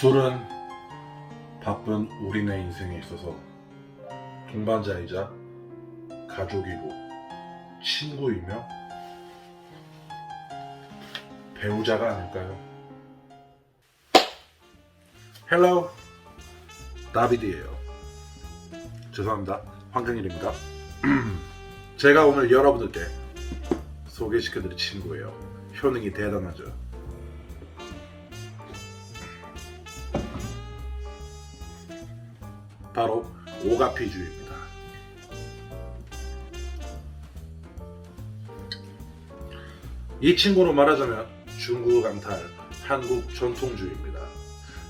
술은 바쁜 우리네 인생에 있어서 동반자이자 가족이고 친구이며 배우자가 아닐까요? 헬로 다비드예요. 죄송합니다. 황경일입니다. 제가 오늘 여러분들께 소개시켜드릴 친구예요. 효능이 대단하죠. 바로 오가피주입니다. 이 친구로 말하자면 중국 강탈 한국 전통주입니다.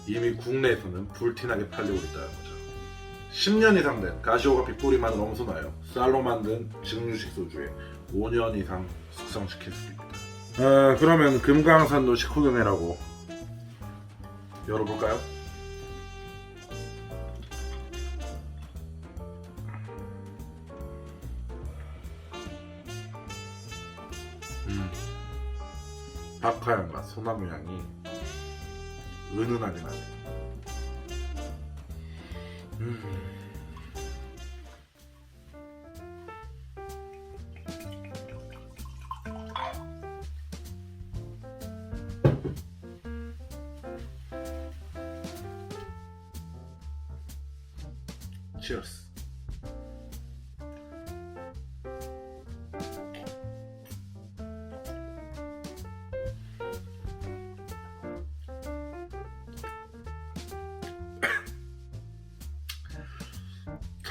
이미 국내에서는 불티나게 팔리고 있다는 거죠. 10년 이상 된 가시오가피 뿌리 마늘 엄선하여 쌀로 만든 증류식 소주에 5년 이상 숙성시켰습니다. 아, 그러면 금강산도 식후경이라고 열어볼까요? 박하향과 소나무 향이 은은하게 나네. 음. Cheers.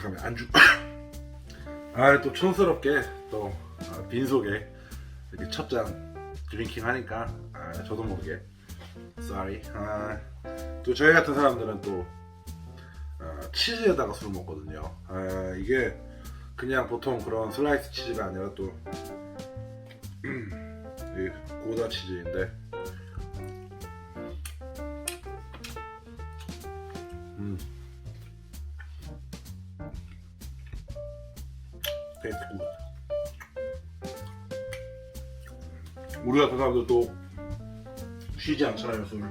잠깐만 안주. 아 또 촌스럽게 또 아, 빈속에 이렇게 첫 잔 드링킹 하니까 아, 저도 모르게 sorry. 아, 또 저희 같은 사람들은 또 아, 치즈에다가 술 먹거든요. 아, 이게 그냥 보통 그런 슬라이스 치즈가 아니라 또 고다 치즈인데 테이스트 굿. 우리 같은 사람들도 쉬지 않잖아요 술.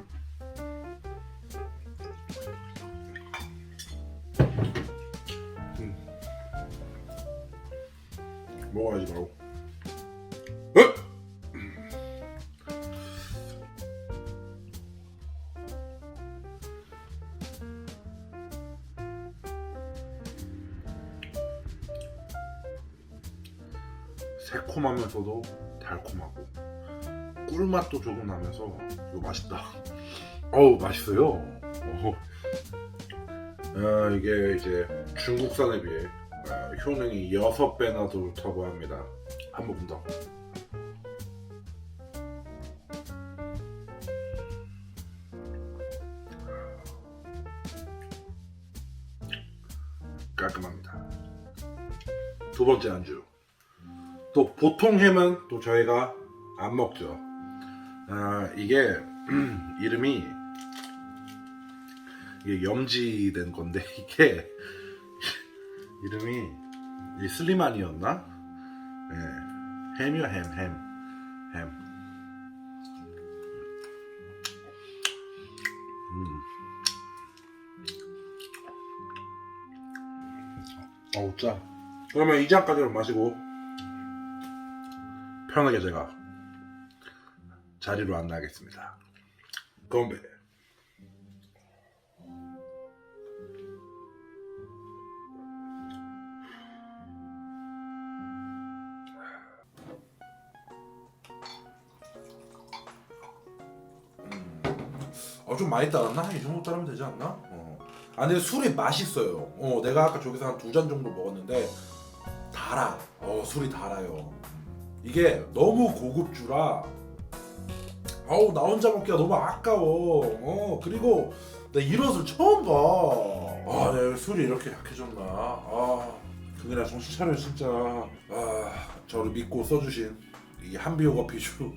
음. 먹어야지 바로. 새콤하면서도 달콤하고 꿀맛도 조금 나면서 이거 맛있다. 어우 맛있어요. 어후. 아, 이게 이제 중국산에 비해 아, 효능이 6배나 좋다고 합니다. 한 모금 더. 깔끔합니다. 두 번째 안주. 또 보통 햄은 또 저희가 안 먹죠. 아, 이게 이름이 이게 염지된 건데 이게 이름이 이 슬리만이었나? 예, 햄이요 햄, 햄, 햄. 음. 어우 짜. 그러면 이 잔까지만 마시고 편하게 제가 자리로 안나겠습니다. 건배. 어, 좀 많이 따랐나? 이 정도 따르면 되지 않나? 어. 아, 근데 술이 맛있어요. 어, 내가 아까 저기서 한 두 잔 정도 먹었는데 달아. 어, 술이 달아요. 이게 너무 고급주라. 아우 나 혼자 먹기가 너무 아까워. 어 그리고 나 이런 술 처음 봐아 내가 술이 이렇게 약해졌나. 아 그냥 정신 차려 진짜. 아 저를 믿고 써주신 이 한비호 커피주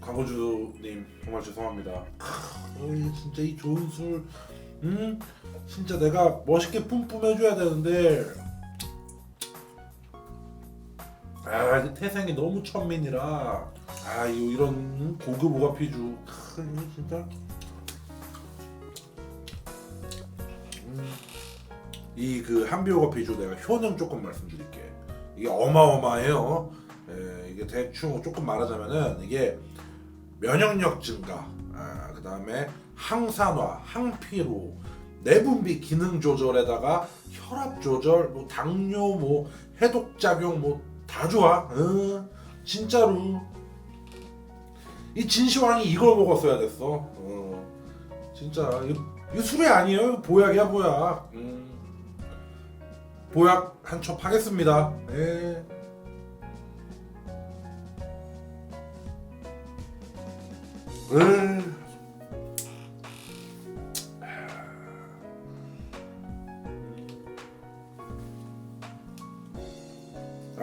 광고주님 정말 죄송합니다. 크, 진짜 이 좋은 술. 음? 진짜 내가 멋있게 뿜뿜 해줘야 되는데 아 태생이 너무 천민이라 아 이거 이런 고급 오가피주 크 이거 진짜 이그 한비오 커피주 내가 효능 조금 말씀드릴게. 이게 어마어마해요. 예, 이게 대충 조금 말하자면은 이게 면역력 증가, 아, 그 다음에 항산화, 항피로, 내분비 기능 조절에다가 혈압 조절, 뭐 당뇨, 뭐 해독 작용, 뭐 다 좋아. 어, 진짜로. 이 진시황이 이걸 먹었어야 됐어. 어, 진짜 이, 이 술이 아니에요. 보약이야 보약. 음. 보약 한 첩 하겠습니다. 예. 음.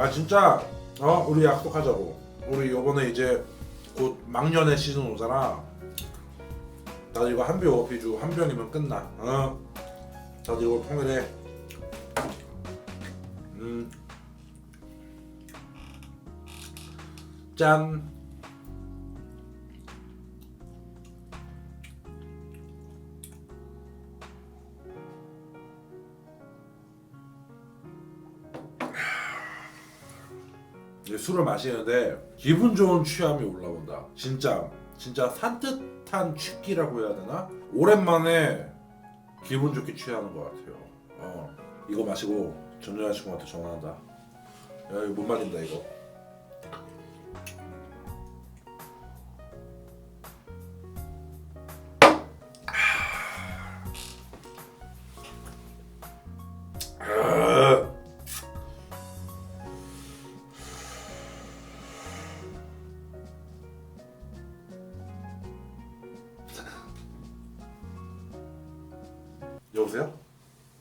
아 진짜? 어? 우리 약속하자고. 우리 요번에 이제 곧 막년의 시즌 오잖아. 나도 이거 한병 어피주 한 병이면 끝나. 어? 나도 이거 통일해. 음. 짠 이제 술을 마시는데 기분 좋은 취함이 올라온다. 진짜 진짜 산뜻한 취기라고 해야 되나? 오랜만에 기분 좋게 취하는 것 같아요. 어 이거 마시고 전 여자친구한테 전화한다. 야 이거 못 말린다 이거.